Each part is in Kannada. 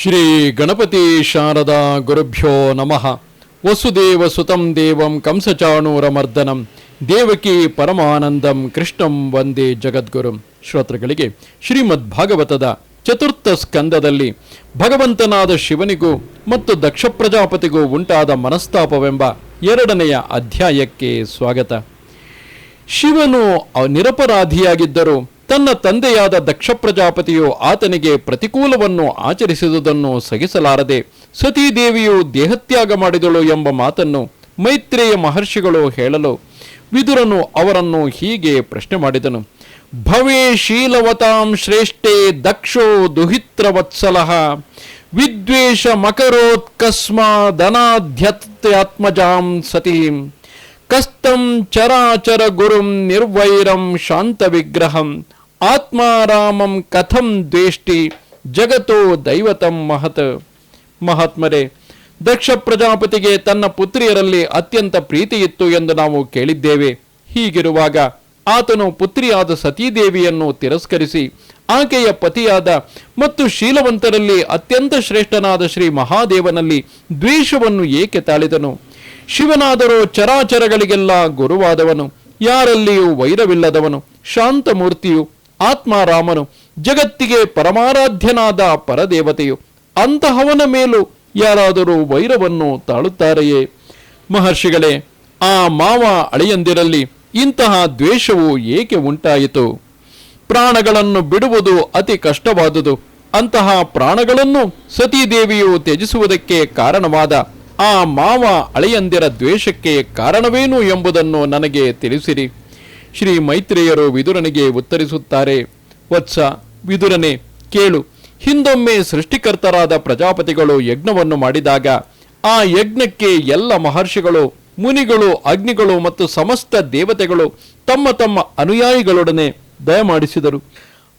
ಶ್ರೀ ಗಣಪತಿ ಶಾರದಾ ಗುರುಭ್ಯೋ ನಮಃ. ವಸುದೇವ ಸುತಂ ದೇವಂ ಕಂಸಚಾಣೂರ ಮರ್ದನಂ ದೇವಕಿ ಪರಮಾನಂದಂ ಕೃಷ್ಣಂ ವಂದೇ ಜಗದ್ಗುರುಂ. ಶ್ರೋತೃಗಳಿಗೆ ಶ್ರೀಮದ್ ಭಾಗವತದ ಚತುರ್ಥ ಸ್ಕಂದದಲ್ಲಿ ಭಗವಂತನಾದ ಶಿವನಿಗೂ ಮತ್ತು ದಕ್ಷ ಪ್ರಜಾಪತಿಗೂ ಉಂಟಾದ ಮನಸ್ತಾಪವೆಂಬ ಎರಡನೆಯ ಅಧ್ಯಾಯಕ್ಕೆ ಸ್ವಾಗತ. ಶಿವನು ನಿರಪರಾಧಿಯಾಗಿದ್ದರೂ ತನ್ನ ತಂದೆಯಾದ ದಕ್ಷ ಪ್ರಜಾಪತಿಯು ಆತನಿಗೆ ಪ್ರತಿಕೂಲವನ್ನು ಆಚರಿಸಿದುದನ್ನು ಸಹಿಸಲಾರದೆ ಸತೀದೇವಿಯು ದೇಹತ್ಯಾಗ ಮಾಡಿದಳು ಎಂಬ ಮಾತನ್ನು ಮೈತ್ರೇಯ ಮಹರ್ಷಿಗಳು ಹೇಳಲು ವಿದುರನು ಅವರನ್ನು ಹೀಗೆ ಪ್ರಶ್ನೆ ಮಾಡಿದನು. ಭವೇ ಶೀಲವತಾಂ ಶ್ರೇಷ್ಠೆ ದಕ್ಷೋ ದುಹಿತ್ರ ವತ್ಸಲಹ ವಿದ್ವೇಷ ಮಕರೋತ್ಕಸ್ಮಾದನಾಧ್ಯತ್ಯಾತ್ಮಜಾಂ ಸತೀಂ. ಕಸ್ತಂ ಚರಾಚರ ಗುರುಂ ನಿರ್ವೈರಂ ಶಾಂತ ವಿಗ್ರಹಂ ಆತ್ಮಾರಾಮಂ ಕಥಂ ದ್ವೇಷ್ಟಿ ಜಗತೋ ದೈವತಂ ಮಹತ್. ಮಹಾತ್ಮರೇ, ದಕ್ಷ ಪ್ರಜಾಪತಿಗೆ ತನ್ನ ಪುತ್ರಿಯರಲ್ಲಿ ಅತ್ಯಂತ ಪ್ರೀತಿ ಇತ್ತು ಎಂದು ನಾವು ಕೇಳಿದ್ದೇವೆ. ಹೀಗಿರುವಾಗ ಆತನು ಪುತ್ರಿಯಾದ ಸತೀದೇವಿಯನ್ನು ತಿರಸ್ಕರಿಸಿ ಆಕೆಯ ಪತಿಯಾದ ಮತ್ತು ಶೀಲವಂತರಲ್ಲಿ ಅತ್ಯಂತ ಶ್ರೇಷ್ಠನಾದ ಶ್ರೀ ಮಹಾದೇವನಲ್ಲಿ ದ್ವೇಷವನ್ನು ಏಕೆ ತಾಳಿದನು? ಶಿವನಾದರೂ ಚರಾಚರಗಳಿಗೆಲ್ಲ ಗುರುವಾದವನು, ಯಾರಲ್ಲಿಯೂ ವೈರವಿಲ್ಲದವನು, ಶಾಂತಮೂರ್ತಿಯು ಆತ್ಮಾರಾಮನು ಜಗತ್ತಿಗೆ ಪರಮಾರಾಧ್ಯನಾದ ಪರದೇವತೆಯು ಅಂತಹವನ ಮೇಲೂ ಯಾರಾದರೂ ವೈರವನ್ನು ತಾಳುತ್ತಾರೆಯೇ? ಮಹರ್ಷಿಗಳೇ, ಆ ಮಾವ ಅಳೆಯಂದಿರಲ್ಲಿ ಇಂತಹ ದ್ವೇಷವು ಏಕೆ ಉಂಟಾಯಿತು? ಪ್ರಾಣಗಳನ್ನು ಬಿಡುವುದು ಅತಿ ಕಷ್ಟವಾದುದು, ಅಂತಹ ಪ್ರಾಣಗಳನ್ನು ಸತೀದೇವಿಯು ತ್ಯಜಿಸುವುದಕ್ಕೆ ಕಾರಣವಾದ ಆ ಮಾವ ಅಳೆಯಂದಿರ ದ್ವೇಷಕ್ಕೆ ಕಾರಣವೇನು ಎಂಬುದನ್ನು ನನಗೆ ತಿಳಿಸಿರಿ. ಶ್ರೀ ಮೈತ್ರೇಯರು ವಿದುರನಿಗೆ ಉತ್ತರಿಸುತ್ತಾರೆ, ವತ್ಸ, ವಿದುರನೆ, ಕೇಳು. ಹಿಂದೊಮ್ಮೆ ಸೃಷ್ಟಿಕರ್ತರಾದ ಪ್ರಜಾಪತಿಗಳು ಯಜ್ಞವನ್ನು ಮಾಡಿದಾಗ, ಆ ಯಜ್ಞಕ್ಕೆ ಎಲ್ಲ ಮಹರ್ಷಿಗಳು, ಮುನಿಗಳು, ಅಗ್ನಿಗಳು ಮತ್ತು ಸಮಸ್ತ ದೇವತೆಗಳು ತಮ್ಮ ತಮ್ಮ ಅನುಯಾಯಿಗಳೊಡನೆ ದಯಮಾಡಿಸಿದರು.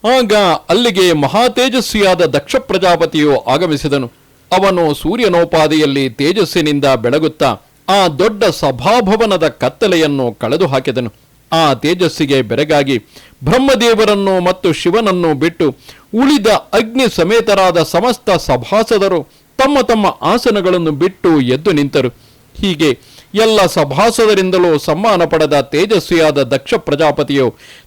ಆಗ ಅಲ್ಲಿಗೆ ಮಹಾತೇಜಸ್ವಿಯಾದ ದಕ್ಷ ಪ್ರಜಾಪತಿಯು ಆಗಮಿಸಿದನು. ಅವನು ಸೂರ್ಯನೋಪಾದಿಯಲ್ಲಿ ತೇಜಸ್ಸಿನಿಂದ ಬೆಳಗುತ್ತಾ, ಆ ದೊಡ್ಡ ಸಭಾಭವನದ ಕತ್ತಲೆಯನ್ನು ಕಳೆದು ಹಾಕಿದನು ಆ ತೇಜಸ್ಸಿಗೆ ಬೆರಗಾಗಿ ಬ್ರಹ್ಮದೇವರನ್ನು ಮತ್ತು ಶಿವನನ್ನು ಬಿಟ್ಟು ಉಳಿದ ಅಗ್ನಿ ಸಮೇತರಾದ ಸಮಸ್ತ ಸಭಾಸದರು ತಮ್ಮ ತಮ್ಮ ಆಸನಗಳನ್ನು ಬಿಟ್ಟು ಎದ್ದು ನಿಂತರು. ಹೀಗೆ ಎಲ್ಲ ಸಭಾಸದರಿಂದಲೂ ಸಮ್ಮಾನ ಪಡೆದ ತೇಜಸ್ವಿಯಾದ ದಕ್ಷ ಪ್ರಜಾಪತಿಯು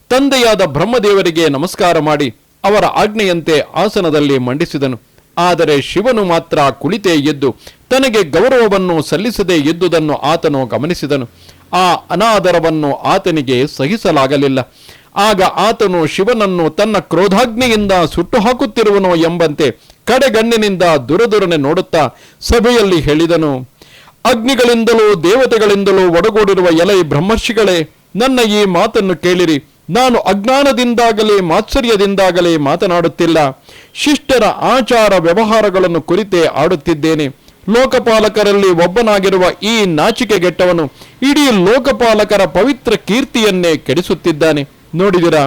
ತಂದೆಯಾದ ಬ್ರಹ್ಮದೇವರಿಗೆ ನಮಸ್ಕಾರ ಮಾಡಿ ಅವರ ಆಜ್ಞೆಯಂತೆ ಆಸನದಲ್ಲಿ ಮಂಡಿಸಿದನು. ಆದರೆ ಶಿವನು ಮಾತ್ರ ಕುಳಿತೇ ಎದ್ದು ತನಗೆ ಗೌರವವನ್ನು ಸಲ್ಲಿಸದೇ ಎದ್ದುದನ್ನು ಆತನು ಗಮನಿಸಿದನು. ಆ ಅನಾದರವನ್ನು ಆತನಿಗೆ ಸಹಿಸಲಾಗಲಿಲ್ಲ. ಆಗ ಆತನು ಶಿವನನ್ನು ತನ್ನ ಕ್ರೋಧಾಗ್ನಿಯಿಂದ ಸುಟ್ಟು ಹಾಕುತ್ತಿರುವನೋ ಎಂಬಂತೆ ಕಡೆಗಣ್ಣಿನಿಂದ ದುರದುರನೆ ನೋಡುತ್ತಾ ಸಭೆಯಲ್ಲಿ ಹೇಳಿದನು, ಅಗ್ನಿಗಳಿಂದಲೂ ದೇವತೆಗಳಿಂದಲೂ ಒಡಗೂಡಿರುವ ಎಲೈ ಬ್ರಹ್ಮರ್ಷಿಗಳೇ, ನನ್ನ ಈ ಮಾತನ್ನು ಕೇಳಿರಿ. ನಾನು ಅಜ್ಞಾನದಿಂದಾಗಲೇ ಮಾತ್ಸರ್ಯದಿಂದಾಗಲೇ ಮಾತನಾಡುತ್ತಿಲ್ಲ. ಶಿಷ್ಟರ ಆಚಾರ ವ್ಯವಹಾರಗಳನ್ನು ಕುರಿತೇ ಆಡುತ್ತಿದ್ದೇನೆ. ಲೋಕಪಾಲಕರಲ್ಲಿ ಒಬ್ಬನಾಗಿರುವ ಈ ನಾಚಿಕೆಗೆಟ್ಟವನು ಇಡೀ ಲೋಕಪಾಲಕರ ಪವಿತ್ರ ಕೀರ್ತಿಯನ್ನೇ ಕೆಡಿಸುತ್ತಿದ್ದಾನೆ. ನೋಡಿದಿರಾ,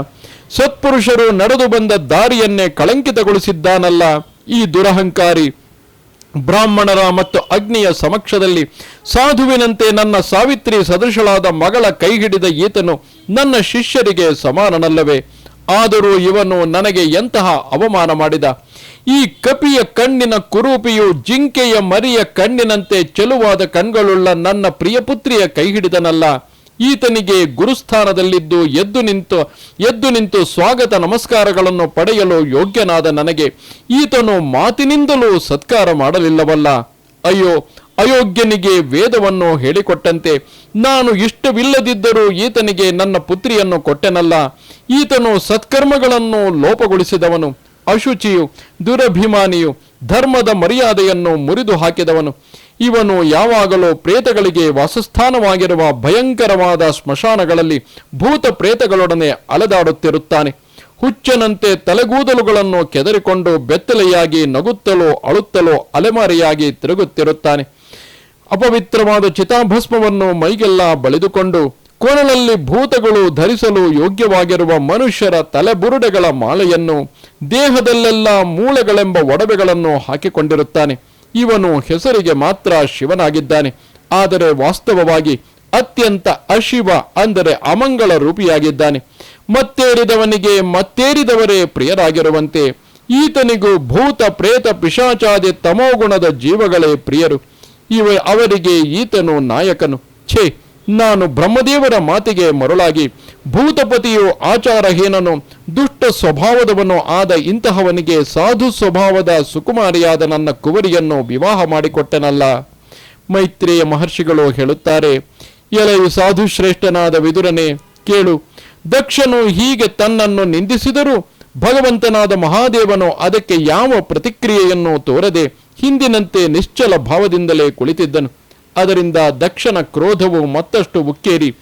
ಸತ್ಪುರುಷರು ನಡೆದು ಬಂದ ದಾರಿಯನ್ನೇ ಕಳಂಕಿತಗೊಳಿಸಿದ್ದಾನಲ್ಲ ಈ ದುರಹಂಕಾರಿ. ಬ್ರಾಹ್ಮಣರ ಮತ್ತು ಅಗ್ನಿಯ ಸಮಕ್ಷದಲ್ಲಿ ಸಾಧುವಿನಂತೆ ನನ್ನ ಸಾವಿತ್ರಿ ಸದೃಶಳಾದ ಮಗಳ ಕೈ ಹಿಡಿದ ಈತನು ನನ್ನ ಶಿಷ್ಯರಿಗೆ ಸಮಾನನಲ್ಲವೇ? ಆದರೂ ಇವನು ನನಗೆ ಎಂತಹ ಅವಮಾನ ಮಾಡಿದ? ಈ ಕಪಿಯ ಕಣ್ಣಿನ ಕುರೂಪಿಯು ಜಿಂಕೆಯ ಮರಿಯ ಕಣ್ಣಿನಂತೆ ಚೆಲುವಾದ ಕಣ್ಗಳುಳ್ಳ ನನ್ನ ಪ್ರಿಯಪುತ್ರಿಯ ಕೈ ಹಿಡಿದನಲ್ಲ. ಈತನಿಗೆ ಗುರುಸ್ಥಾನದಲ್ಲಿದ್ದು ಎದ್ದು ನಿಂತು ಎದ್ದು ನಿಂತು ಸ್ವಾಗತ ನಮಸ್ಕಾರಗಳನ್ನು ಪಡೆಯಲು ಯೋಗ್ಯನಾದ ನನಗೆ. ಈತನು ಮಾತಿನಿಂದಲೂ ಸತ್ಕಾರ ಮಾಡಲಿಲ್ಲವಲ್ಲ. ಅಯ್ಯೋ, ಅಯೋಗ್ಯನಿಗೆ ವೇದವನ್ನು ಹೇಳಿಕೊಟ್ಟಂತೆ. ನಾನು ಇಷ್ಟವಿಲ್ಲದಿದ್ದರೂ ಈತನಿಗೆ ನನ್ನ ಪುತ್ರಿಯನ್ನು ಕೊಟ್ಟೆನಲ್ಲ. ಈತನು ಸತ್ಕರ್ಮಗಳನ್ನು ಲೋಪಗೊಳಿಸಿದವನು. ಅಶುಚಿಯು, ದುರಭಿಮಾನಿಯು, ಧರ್ಮದ ಮರ್ಯಾದೆಯನ್ನು ಮುರಿದು ಹಾಕಿದವನು ಇವನು ಯಾವಾಗಲೂ ಪ್ರೇತಗಳಿಗೆ ವಾಸಸ್ಥಾನವಾಗಿರುವ ಭಯಂಕರವಾದ ಸ್ಮಶಾನಗಳಲ್ಲಿ ಭೂತ ಪ್ರೇತಗಳೊಡನೆ ಅಲೆದಾಡುತ್ತಿರುತ್ತಾನೆ. ಹುಚ್ಚನಂತೆ ತಲೆಗೂದಲುಗಳನ್ನು ಕೆದರಿಕೊಂಡು ಬೆತ್ತಲೆಯಾಗಿ ನಗುತ್ತಲೋ ಅಳುತ್ತಲೋ ಅಲೆಮಾರಿಯಾಗಿ ತಿರುಗುತ್ತಿರುತ್ತಾನೆ. ಅಪವಿತ್ರವಾದ ಚಿತಾಭಸ್ಮವನ್ನು ಮೈಗೆಲ್ಲ ಬಳಿದುಕೊಂಡು ಕೊರಳಲ್ಲಿ ಭೂತಗಳು ಧರಿಸಲು ಯೋಗ್ಯವಾಗಿರುವ ಮನುಷ್ಯರ ತಲೆಬುರುಡೆಗಳ ಮಾಲೆಯನ್ನು ದೇಹದಲ್ಲೆಲ್ಲ ಮೂಳೆಗಳೆಂಬ ಒಡವೆಗಳನ್ನು ಹಾಕಿಕೊಂಡಿರುತ್ತಾನೆ. ಇವನು ಹೆಸರಿಗೆ ಮಾತ್ರ ಶಿವನಾಗಿದ್ದಾನೆ. ಆದರೆ ವಾಸ್ತವವಾಗಿ ಅತ್ಯಂತ ಅಶಿವ ಅಂದರೆ ಅಮಂಗಳ ರೂಪಿಯಾಗಿದ್ದಾನೆ. ಮತ್ತೇರಿದವನಿಗೆ ಮತ್ತೇರಿದವರೇ ಪ್ರಿಯರಾಗಿರುವಂತೆ, ಈತನಿಗೂ ಭೂತ, ಪ್ರೇತ, ಪಿಶಾಚಾದಿ, ತಮೋಗುಣದ ಜೀವಗಳೇ ಪ್ರಿಯರು. ಇವ ಅವರಿಗೆ ಈತನು ನಾಯಕನು. ಛೇ, ನಾನು ಬ್ರಹ್ಮದೇವರ ಮಾತಿಗೆ ಮರುಳಾಗಿ ಭೂತಪತಿಯು ಆಚಾರಹೀನನು, ದುಷ್ಟ ಸ್ವಭಾವದವನು ಆದ ಇಂತಹವನಿಗೆ ಸಾಧು ಸ್ವಭಾವದ ಸುಕುಮಾರಿಯಾದ ನನ್ನ ಕುವರಿಯನ್ನು ವಿವಾಹ ಮಾಡಿಕೊಟ್ಟನಲ್ಲ. ಮೈತ್ರೇಯ ಮಹರ್ಷಿಗಳು ಹೇಳುತ್ತಾರೆ, ಎಲೆಯು ಸಾಧು ಶ್ರೇಷ್ಠನಾದ ವಿದುರನೆ, ಕೇಳು, ದಕ್ಷನು ಹೀಗೆ ತನ್ನನ್ನು ನಿಂದಿಸಿದರೂ ಭಗವಂತನಾದ ಮಹಾದೇವನು ಅದಕ್ಕೆ ಯಾವ ಪ್ರತಿಕ್ರಿಯೆಯನ್ನು ತೋರದೆ ಹಿಂದಿನಂತೆ ನಿಶ್ಚಲ ಭಾವದಿಂದಲೇ ಕುಳಿತಿದ್ದನು. ಅದರಿಂದ ದಕ್ಷನ ಕ್ರೋಧವು ಮತ್ತಷ್ಟು ಉಕ್ಕೇರಿ.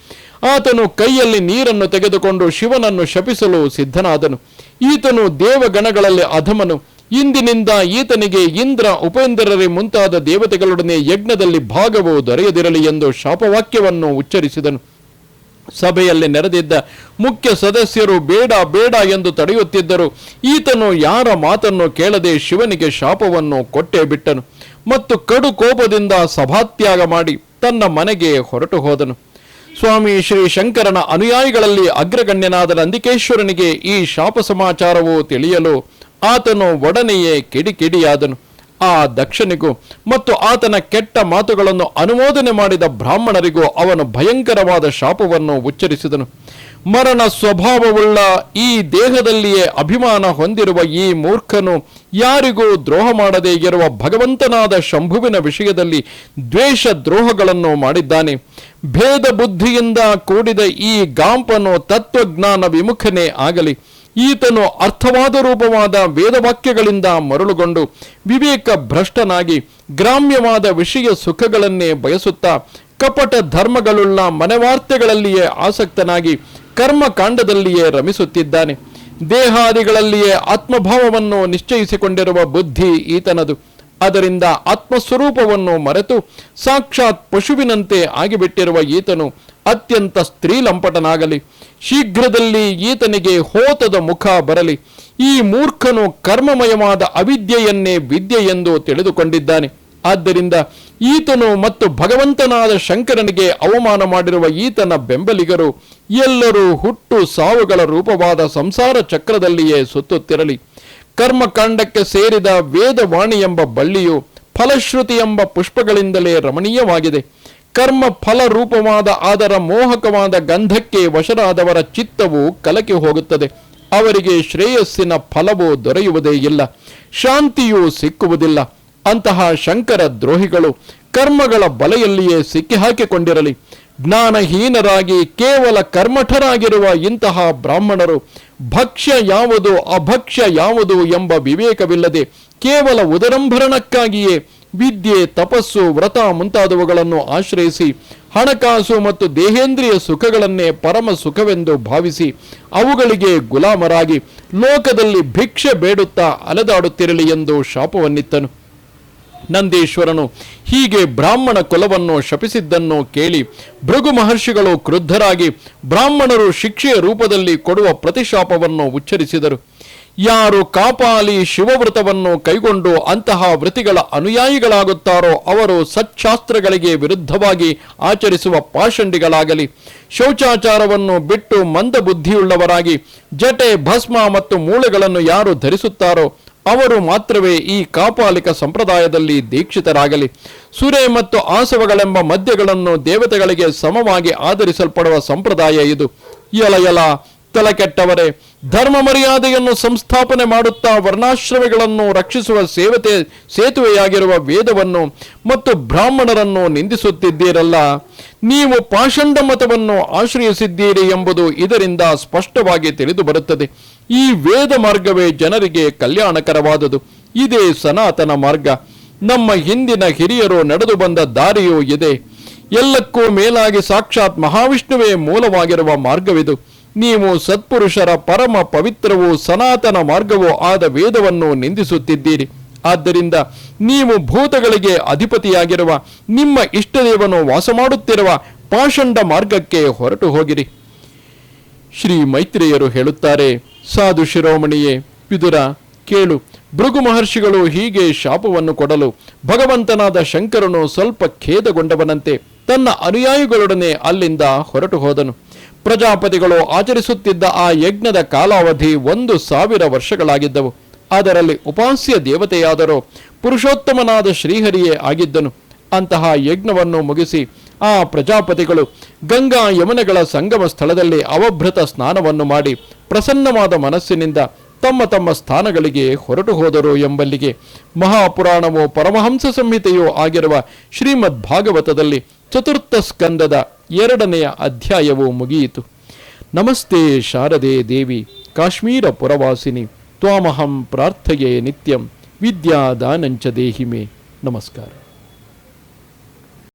ಆತನು ಕೈಯಲ್ಲಿ ನೀರನ್ನು ತೆಗೆದುಕೊಂಡು ಶಿವನನ್ನು ಶಪಿಸಲು ಸಿದ್ಧನಾದನು. ಈತನು ದೇವಗಣಗಳಲ್ಲಿ ಅಧಮನು. ಇಂದಿನಿಂದ ಈತನಿಗೆ ಇಂದ್ರ ಉಪೇಂದ್ರರೇ ಮುಂತಾದ ದೇವತೆಗಳೊಡನೆ ಯಜ್ಞದಲ್ಲಿ ಭಾಗವು ದೊರೆಯದಿರಲಿ ಎಂದು ಶಾಪವಾಕ್ಯವನ್ನು ಉಚ್ಚರಿಸಿದನು. ಸಭೆಯಲ್ಲಿ ನೆರೆದಿದ್ದ ಮುಖ್ಯ ಸದಸ್ಯರು ಬೇಡ ಬೇಡ ಎಂದು ತಡೆಯುತ್ತಿದ್ದರು. ಈತನು ಯಾರ ಮಾತನ್ನು ಕೇಳದೆ ಶಿವನಿಗೆ ಶಾಪವನ್ನು ಕೊಟ್ಟೇ ಬಿಟ್ಟನು ಮತ್ತು ಕಡು ಕೋಪದಿಂದ ಸಭಾತ್ಯಾಗ ಮಾಡಿ ತನ್ನ ಮನೆಗೆ ಹೊರಟು ಹೋದನು. ಸ್ವಾಮಿ ಶ್ರೀ ಶಂಕರನ ಅನುಯಾಯಿಗಳಲ್ಲಿ ಅಗ್ರಗಣ್ಯನಾದ ನಂದಿಕೇಶ್ವರನಿಗೆ ಈ ಶಾಪ ಸಮಾಚಾರವು ತಿಳಿಯಲು ಆತನು ಒಡನೆಯೇ ಕಿಡಿಕಿಡಿಯಾದನು. ಆ ದಕ್ಷನಿಗೂ ಮತ್ತು ಆತನ ಕೆಟ್ಟ ಮಾತುಗಳನ್ನು ಅನುಮೋದನೆ ಮಾಡಿದ ಬ್ರಾಹ್ಮಣರಿಗೂ ಅವನು ಭಯಂಕರವಾದ ಶಾಪವನ್ನು ಉಚ್ಚರಿಸಿದನು. ಮರಣ ಸ್ವಭಾವವುಳ್ಳ ಈ ದೇಹದಲ್ಲಿಯೇ ಅಭಿಮಾನ ಹೊಂದಿರುವ ಈ ಮೂರ್ಖನು ಯಾರಿಗೂ ದ್ರೋಹ ಮಾಡದೇ ಇರುವ ಭಗವಂತನಾದ ಶಂಭುವಿನ ವಿಷಯದಲ್ಲಿ ದ್ವೇಷ ದ್ರೋಹಗಳನ್ನು ಮಾಡಿದ್ದಾನೆ. ಭೇದ ಬುದ್ಧಿಯಿಂದ ಕೂಡಿದ ಈ ಗಾಂಪನು ತತ್ವಜ್ಞಾನ ವಿಮುಖನೇ ಆಗಲಿ. ಈತನು ಅರ್ಥವಾದ ರೂಪವಾದ ವೇದವಾಕ್ಯಗಳಿಂದ ಮರುಳುಗೊಂಡು ವಿವೇಕ ಭ್ರಷ್ಟನಾಗಿ ಗ್ರಾಮ್ಯವಾದ ವಿಷಯ ಸುಖಗಳನ್ನೇ ಬಯಸುತ್ತಾ ಕಪಟ ಧರ್ಮಗಳುಳ್ಳ ಮನೆವಾರ್ತೆಗಳಲ್ಲಿಯೇ ಆಸಕ್ತನಾಗಿ ಕರ್ಮಕಾಂಡದಲ್ಲಿಯೇ ರಮಿಸುತ್ತಿದ್ದಾನೆ. ದೇಹಾದಿಗಳಲ್ಲಿಯೇ ಆತ್ಮಭಾವವನ್ನು ನಿಶ್ಚಯಿಸಿಕೊಂಡಿರುವ ಬುದ್ಧಿ ಈತನದು. ಅದರಿಂದ ಆತ್ಮಸ್ವರೂಪವನ್ನು ಮರೆತು ಸಾಕ್ಷಾತ್ ಪಶುವಿನಂತೆ ಆಗಿಬಿಟ್ಟಿರುವ ಈತನು ಅತ್ಯಂತ ಸ್ತ್ರೀಲಂಪಟನಾಗಲಿ ಶೀಘ್ರದಲ್ಲಿ ಈತನಿಗೆ ಹೋತದ ಮುಖ ಬರಲಿ. ಈ ಮೂರ್ಖನು ಕರ್ಮಮಯವಾದ ಅವಿದ್ಯೆಯನ್ನೇ ವಿದ್ಯೆ ಎಂದು ತಿಳಿದುಕೊಂಡಿದ್ದಾನೆ. ಆದ್ದರಿಂದ ಈತನು ಮತ್ತು ಭಗವಂತನಾದ ಶಂಕರನಿಗೆ ಅವಮಾನ ಮಾಡಿರುವ ಈತನ ಬೆಂಬಲಿಗರು ಎಲ್ಲರೂ ಹುಟ್ಟು ಸಾವುಗಳ ರೂಪವಾದ ಸಂಸಾರ ಚಕ್ರದಲ್ಲಿಯೇ ಸುತ್ತುತ್ತಿರಲಿ. ಕರ್ಮಕಾಂಡಕ್ಕೆ ಸೇರಿದ ವೇದವಾಣಿ ಎಂಬ ಬಳ್ಳಿಯು ಫಲಶ್ರುತಿ ಎಂಬ ಪುಷ್ಪಗಳಿಂದಲೇ ರಮಣೀಯವಾಗಿದೆ. ಕರ್ಮ ಫಲ ರೂಪವಾದ ಅದರ ಮೋಹಕವಾದ ಗಂಧಕ್ಕೆ ವಶರಾದವರ ಚಿತ್ತವು ಕಲಕಿ ಹೋಗುತ್ತದೆ. ಅವರಿಗೆ ಶ್ರೇಯಸ್ಸಿನ ಫಲವು ದೊರೆಯುವುದೇ ಇಲ್ಲ. ಶಾಂತಿಯೂ ಸಿಕ್ಕುವುದಿಲ್ಲ. ಅಂತಹ ಶಂಕರ ದ್ರೋಹಿಗಳು ಕರ್ಮಗಳ ಬಲೆಯಲ್ಲಿಯೇ ಸಿಕ್ಕಿಹಾಕಿಕೊಂಡಿರಲಿ. ಜ್ಞಾನಹೀನರಾಗಿ ಕೇವಲ ಕರ್ಮಠರಾಗಿರುವ ಇಂತಹ ಬ್ರಾಹ್ಮಣರು ಭಕ್ಷ್ಯ ಯಾವುದು ಅಭಕ್ಷ್ಯ ಯಾವುದು ಎಂಬ ವಿವೇಕವಿಲ್ಲದೆ ಕೇವಲ ಉದರಂಭರಣಕ್ಕಾಗಿಯೇ ವಿದ್ಯೆ, ತಪಸ್ಸು, ವ್ರತ ಮುಂತಾದವುಗಳನ್ನು ಆಶ್ರಯಿಸಿ ಹಣಕಾಸು ಮತ್ತು ದೇಹೇಂದ್ರಿಯ ಸುಖಗಳನ್ನೇ ಪರಮ ಸುಖವೆಂದು ಭಾವಿಸಿ ಅವುಗಳಿಗೆ ಗುಲಾಮರಾಗಿ ಲೋಕದಲ್ಲಿ ಭಿಕ್ಷೆ ಬೇಡುತ್ತಾ ಅಲೆದಾಡುತ್ತಿರಲಿ ಎಂದು ಶಾಪವನ್ನಿತ್ತನು. ನಂದೀಶ್ವರನು ಹೀಗೆ ಬ್ರಾಹ್ಮಣ ಕುಲವನ್ನು ಶಪಿಸಿದ್ದನ್ನು ಕೇಳಿ ಭೃಗು ಮಹರ್ಷಿಗಳು ಕ್ರುದ್ಧರಾಗಿ ಬ್ರಾಹ್ಮಣರು ಶಿಕ್ಷೆಯ ರೂಪದಲ್ಲಿ ಕೊಡುವ ಪ್ರತಿಶಾಪವನ್ನು ಉಚ್ಚರಿಸಿದರು. ಯಾರು ಕಾಪಾಲಿ ಶಿವವ್ರತವನ್ನು ಕೈಗೊಂಡು ಅಂತಹ ವೃತಿಗಳ ಅನುಯಾಯಿಗಳಾಗುತ್ತಾರೋ ಅವರು ಸಚ್ಛಾಸ್ತ್ರಗಳಿಗೆ ವಿರುದ್ಧವಾಗಿ ಆಚರಿಸುವ ಪಾಷಂಡಿಗಳಾಗಲಿ. ಶೌಚಾಚಾರವನ್ನು ಬಿಟ್ಟು ಮಂದಬುದ್ಧಿಯುಳ್ಳವರಾಗಿ ಜಟೆ, ಭಸ್ಮ ಮತ್ತು ಮೂಳೆಗಳನ್ನು ಯಾರು ಧರಿಸುತ್ತಾರೋ ಅವರು ಮಾತ್ರವೇ ಈ ಕಾಪಾಲಿಕ ಸಂಪ್ರದಾಯದಲ್ಲಿ ದೀಕ್ಷಿತರಾಗಲಿ. ಸುರೆ ಮತ್ತು ಆಸವಗಳೆಂಬ ಮದ್ಯಗಳನ್ನು ದೇವತೆಗಳಿಗೆ ಸಮವಾಗಿ ಆಧರಿಸಲ್ಪಡುವ ಸಂಪ್ರದಾಯ ಇದು. ಎಲ ಎಲ ತಲೆಕೆಟ್ಟವರೇ, ಧರ್ಮ ಮರ್ಯಾದೆಯನ್ನು ಸಂಸ್ಥಾಪನೆ ಮಾಡುತ್ತಾ ವರ್ಣಾಶ್ರಮಗಳನ್ನು ರಕ್ಷಿಸುವ ಸೇವತೆ, ಸೇತುವೆಯಾಗಿರುವ ವೇದವನ್ನು ಮತ್ತು ಬ್ರಾಹ್ಮಣರನ್ನು ನಿಂದಿಸುತ್ತಿದ್ದೀರಲ್ಲ, ನೀವು ಪಾಷಂಡ ಮತವನ್ನು ಆಶ್ರಯಿಸಿದ್ದೀರಿ ಎಂಬುದು ಇದರಿಂದ ಸ್ಪಷ್ಟವಾಗಿ ತಿಳಿದು ಬರುತ್ತದೆ ಈ ವೇದ ಮಾರ್ಗವೇ ಜನರಿಗೆ ಕಲ್ಯಾಣಕರವಾದುದು. ಇದೇ ಸನಾತನ ಮಾರ್ಗ. ನಮ್ಮ ಹಿಂದಿನ ಹಿರಿಯರು ನಡೆದು ಬಂದ ದಾರಿಯೂ ಇದೆ. ಎಲ್ಲಕ್ಕೂ ಮೇಲಾಗಿ ಸಾಕ್ಷಾತ್ ಮಹಾವಿಷ್ಣುವೇ ಮೂಲವಾಗಿರುವ ಮಾರ್ಗವಿದು. ನೀವು ಸತ್ಪುರುಷರ ಪರಮ ಪವಿತ್ರವೂ ಸನಾತನ ಮಾರ್ಗವೂ ಆದ ವೇದವನ್ನು ನಿಂದಿಸುತ್ತಿದ್ದೀರಿ. ಆದ್ದರಿಂದ ನೀವು ಭೂತಗಳಿಗೆ ಅಧಿಪತಿಯಾಗಿರುವ, ನಿಮ್ಮ ಇಷ್ಟದೇವನು ವಾಸ ಮಾಡುತ್ತಿರುವ ಪಾಷಂಡ ಮಾರ್ಗಕ್ಕೆ ಹೊರಟು ಹೋಗಿರಿ. ಶ್ರೀ ಮೈತ್ರೇಯರು ಹೇಳುತ್ತಾರೆ, ಸಾಧು ಶಿರೋಮಣಿಯೇ, ವಿದುರ, ಕೇಳು. ಭೃಗು ಮಹರ್ಷಿಗಳು ಹೀಗೆ ಶಾಪವನ್ನು ಕೊಡಲು ಭಗವಂತನಾದ ಶಂಕರನು ಸ್ವಲ್ಪ ಖೇದಗೊಂಡವನಂತೆ ತನ್ನ ಅನುಯಾಯಿಗಳೊಡನೆ ಅಲ್ಲಿಂದ ಹೊರಟು ಹೋದನು. ಪ್ರಜಾಪತಿಗಳು ಆಚರಿಸುತ್ತಿದ್ದ ಆ ಯಜ್ಞದ ಕಾಲಾವಧಿ ಒಂದು ಸಾವಿರ ವರ್ಷಗಳಾಗಿದ್ದವು. ಅದರಲ್ಲಿ ಉಪಾಸ್ಯ ದೇವತೆಯಾದರೂ ಪುರುಷೋತ್ತಮನಾದ ಶ್ರೀಹರಿಯೇ ಆಗಿದ್ದನು. ಅಂತಹ ಯಜ್ಞವನ್ನು ಮುಗಿಸಿ ಆ ಪ್ರಜಾಪತಿಗಳು ಗಂಗಾ ಯಮುನೆಗಳ ಸಂಗಮ ಸ್ಥಳದಲ್ಲಿ ಅವಭೃತ ಸ್ನಾನವನ್ನು ಮಾಡಿ ಪ್ರಸನ್ನವಾದ ಮನಸ್ಸಿನಿಂದ ತಮ್ಮ ತಮ್ಮ ಸ್ಥಾನಗಳಿಗೆ ಹೊರಟು ಹೋದರು ಎಂಬಲ್ಲಿಗೆ ಮಹಾಪುರಾಣವೋ ಪರಮಹಂಸ ಸಂಹಿತೆಯೋ ಆಗಿರುವ ಶ್ರೀಮದ್ ಭಾಗವತದಲ್ಲಿ ಚತುರ್ಥ ಸ್ಕಂದದ ಎರಡನೆಯ ಅಧ್ಯಾಯವು ಮುಗಿಯಿತು. ನಮಸ್ತೆ ಶಾರದೆ ದೇವಿ, ಕಾಶ್ಮೀರ ಪುರವಾಸಿನಿ, ತ್ವಾಮಹಂ ಪ್ರಾರ್ಥಯೇ ನಿತ್ಯಂ, ವಿದ್ಯಾದಾನಂಚ ದೇಹಿಮೆ. ನಮಸ್ಕಾರ.